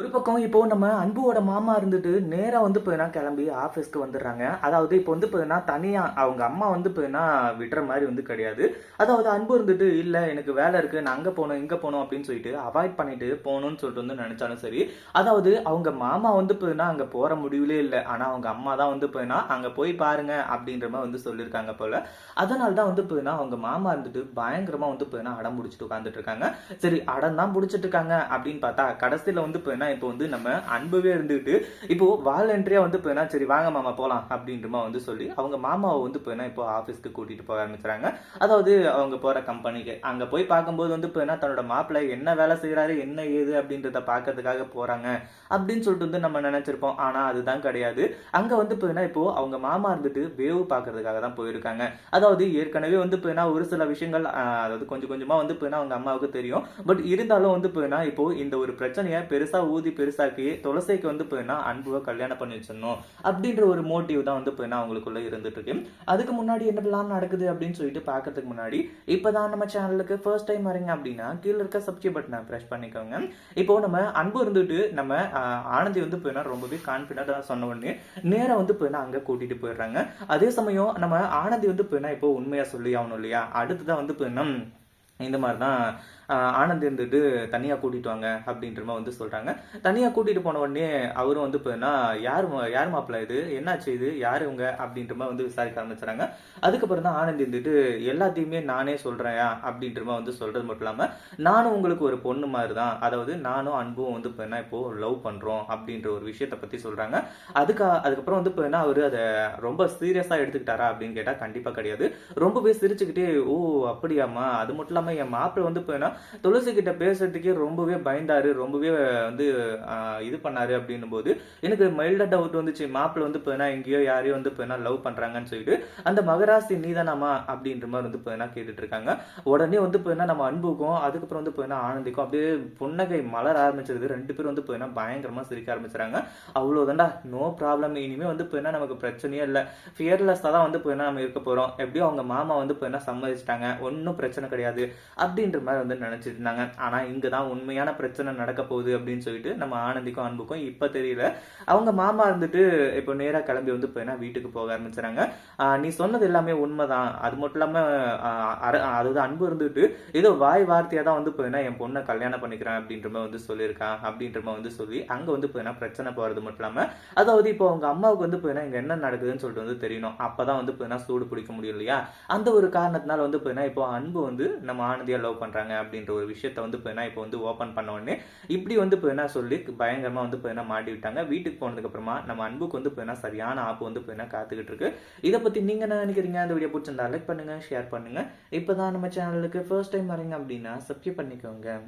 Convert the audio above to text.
ஒரு பக்கம் இப்போ நம்ம அன்புவோட மாமா இருந்துட்டு நேரா வந்து போயினா கிளம்பி ஆஃபீஸ்க்கு வந்துடுறாங்க. அதாவது இப்போ வந்து போயினா தனியா அவங்க அம்மா வந்து போயினா விடுற மாதிரி வந்து கிடையாது. அதாவது அன்பு இருந்துட்டு இல்ல எனக்கு வேலை இருக்கு நான் அங்க போகணும் இங்க போகணும் அப்படின்னு சொல்லிட்டு அவாய்ட் பண்ணிட்டு போகணும்னு சொல்லிட்டு வந்து நினைச்சாலும் சரி. அதாவது அவங்க மாமா வந்து போயினா அங்க போற முடிவுலே இல்லை. ஆனா அவங்க அம்மா தான் வந்து போயினா அங்க போய் பாருங்க அப்படின்ற மாதிரி வந்து சொல்லியிருக்காங்க போல. அதனால தான் வந்து போயினா அவங்க மாமா இருந்துட்டு பயங்கரமா வந்து போயினா அடம் பிடிச்சிட்டு உட்காந்துட்டு இருக்காங்க. சரி அடம் தான் பிடிச்சிட்டு இருக்காங்க அப்படின்னு பார்த்தா கடைசியில வந்து போயினா இப்போ வந்து நம்ம அன்பவே இருந்துக்கிட்டு இப்போ வாலண்டரியா வந்து போயினா சரி வாங்க மாமா போகலாம் அப்படின்றமா வந்து சொல்லி அவங்க மாமாவை வந்து போயினா இப்போ ஆஃபீஸ்க்கு கூட்டிட்டு போக ஆரம்பிச்சுறாங்க அதாவது அவங்க போற கம்பெனிக்கு அங்க போய் பார்க்கும்போது வந்து போயினா தன்னோட மாப்பிள்ளை என்ன வேலை செய்யறாரு என்ன ஏது அப்படின்றத பார்க்கறதுக்காக போறாங்க அப்படின்னு சொல்லிட்டு வந்து நம்ம நினைச்சிருப்போம். ஆனா அதுதான் கிடையாது. அங்க வந்து போயினா இப்போ அவங்க மாமா இருந்துட்டு வேவு பார்க்கறதுக்காக தான் போயிருக்காங்க. அதாவது ஏற்கனவே வந்து போயினா ஒரு சில விஷயங்கள் அதாவது கொஞ்சம் கொஞ்சமா வந்து போயினா அவங்க அம்மாவுக்கு தெரியும். பட் இருந்தாலும் வந்து போயினா இப்போ இந்த ஒரு பிரச்சனையை பெருசா ஊதி பெருசாக்கி துளசிக்கு வந்து போயின்னா அன்புவை கல்யாணம் பண்ணி வச்சிடணும் அப்படின்ற ஒரு மோட்டிவ் தான் வந்து போயினா அவங்களுக்குள்ள இருந்துட்டு இருக்கு அதுக்கு முன்னாடி என்ன நடக்குது அப்படின்னு சொல்லிட்டு பார்க்கறதுக்கு முன்னாடி இப்பதான் நம்ம சேனலுக்கு ஃபர்ஸ்ட் டைம் வரீங்க அப்படின்னா கீழே இருக்க சப்ஸ்கிரைப் பட்டனை ப்ரெஸ் பண்ணிக்கோங்க. இப்போ நம்ம அன்பு இருந்துட்டு நம்ம ஆனந்தி வந்து போயினா ரொம்பவே கான்ஃபிடண்டா சொன்ன உடனே நேரா வந்து போயினா அங்க கூட்டிட்டு போயிடுறாங்க. அதே சமயம் நம்ம ஆனந்தி வந்து போயினா இப்போ உண்மையா சொல்லி ஆகணும் இல்லையா? அடுத்ததான் வந்து போயினா இந்த மாதிரி தான் ஆனந்த் இருந்துட்டு தனியாக கூட்டிட்டு வாங்க அப்படின்ற மாதிரி வந்து சொல்கிறாங்க தனியாக கூட்டிகிட்டு போன உடனே அவரும் வந்து போயின்னா யார் யார் மாப்பிள்ள இது? என்னாச்சு இது? யார் இவங்க? அப்படின்ற மாதிரி வந்து விசாரிக்க ஆரம்பிச்சுறாங்க. அதுக்கப்புறம் தான் ஆனந்த் இருந்துட்டு எல்லாத்தையுமே நானே சொல்கிறேன் அப்படின்ற மாதிரி வந்து சொல்கிறது மட்டும் இல்லாமல் நானும் உங்களுக்கு ஒரு பொண்ணு மாதிரி தான் அதாவது நானும் அன்பும் வந்து இப்போனா இப்போது லவ் பண்ணுறோம் அப்படின்ற ஒரு விஷயத்தை பற்றி சொல்கிறாங்க அதுக்கு அதுக்கப்புறம் வந்து போயின்னா அவர் அதை ரொம்ப சீரியஸாக எடுத்துக்கிட்டாரா அப்படின்னு கேட்டால் கண்டிப்பாக கிடையாது. ரொம்பவே சிரிச்சுக்கிட்டே ஓ அப்படியாம்மா. அது மட்டும் இல்லாமல் என் மாப்பிள்ளை வந்து போயின்னா துளசி கிட்ட பேசுறதுக்கே ரொம்பவே பயந்தாரு ரொம்பவே வந்து இது பண்ணாரு அப்படின்னும் போது எனக்கு மைல்டா டவுட் வந்துச்சு. மாப்பிள்ளை வந்து போயினா எங்கேயோ யாரையோ வந்து போயினா லவ் பண்றாங்கன்னு சொல்லிட்டு அந்த மகராசி நீதானாமா அப்படின்ற மாதிரி வந்து போயினா கேட்டுட்டு இருக்காங்க உடனே வந்து போயினா நம்ம அன்புக்கும் அதுக்கப்புறம் வந்து போயினா ஆனந்திக்கும் அப்படியே புன்னகை மலர ஆரம்பிச்சிருது ரெண்டு பேரும் வந்து போயினா பயங்கரமா சிரிக்க ஆரம்பிச்சுறாங்க. அவ்வளவுதான்டா நோ ப்ராப்ளம் இனிமே வந்து போயினா நமக்கு பிரச்சனையே இல்லை. ஃபியர்லெஸ்ஸாக தான் வந்து போயினா நம்ம இருக்க போறோம். எப்படியும் அவங்க மாமா வந்து போயினா சம்மதிச்சிட்டாங்க. ஒன்றும் பிரச்சனை கிடையாது. அப்படின்ற மாதிரி வந்து நினைச்சிட்டு இருந்தாங்க ஆனா இங்கதான் உண்மையான பிரச்சனை நடக்க போகுது அப்படின்னு சொல்லிட்டு நம்ம ஆனந்திக்கும் அன்புக்கும் இப்ப தெரியல. அவங்க மாமா இருந்துட்டு இப்போ நேரா கிளம்பி வந்து போயினா வீட்டுக்கு போக ஆரம்பிச்சுறாங்க நீ சொன்னது எல்லாமே உண்மைதான். அது மட்டும் இல்லாம அதாவது அன்பு இருந்துட்டு ஏதோ வாய் வார்த்தையா தான் வந்து போயினா என் பொண்ணை கல்யாணம் பண்ணிக்கிறேன் அப்படின்ற மாதிரி வந்து சொல்லியிருக்கான் அப்படின்ற மாதிரி வந்து சொல்லி அங்க வந்து போயினா பிரச்சனை போறது மட்டும் இல்லாம அதாவது இப்போ அவங்க அம்மாவுக்கு வந்து போயினா இங்க என்ன நடக்குதுன்னு சொல்லிட்டு வந்து தெரியணும். அப்பதான் வந்து போயினா சூடு பிடிக்க முடியும் இல்லையா? அந்த ஒரு காரணத்தினால வந்து போயினா இப்போ அன்பு வந்து நம்ம வானதியாக லவ் பண்ணுறாங்க அப்படின்ற ஒரு விஷயத்த வந்து போயினா இப்போ வந்து ஓப்பன் பண்ண உடனே இப்படி வந்து போயினா சொல்லி பயங்கரமாக வந்து போயினா மாட்டி விட்டாங்க. வீட்டுக்கு போனதுக்கப்புறமா நம்ம அன்புக்கு வந்து போயினா சரியான ஆப்பு வந்து போயினா காத்துக்கிட்டு இருக்கு. இதை பற்றி நீங்கள் என்ன நினைக்கிறீங்க? அந்த வீடியோ பிடிச்சிருந்தா லைக் பண்ணுங்கள் ஷேர் பண்ணுங்கள் இப்போ தான் நம்ம சேனலுக்கு ஃபர்ஸ்ட் டைம் வரீங்க அப்படின்னா சப்ஸ்கிரைப் பண்ணிக்கோங்க.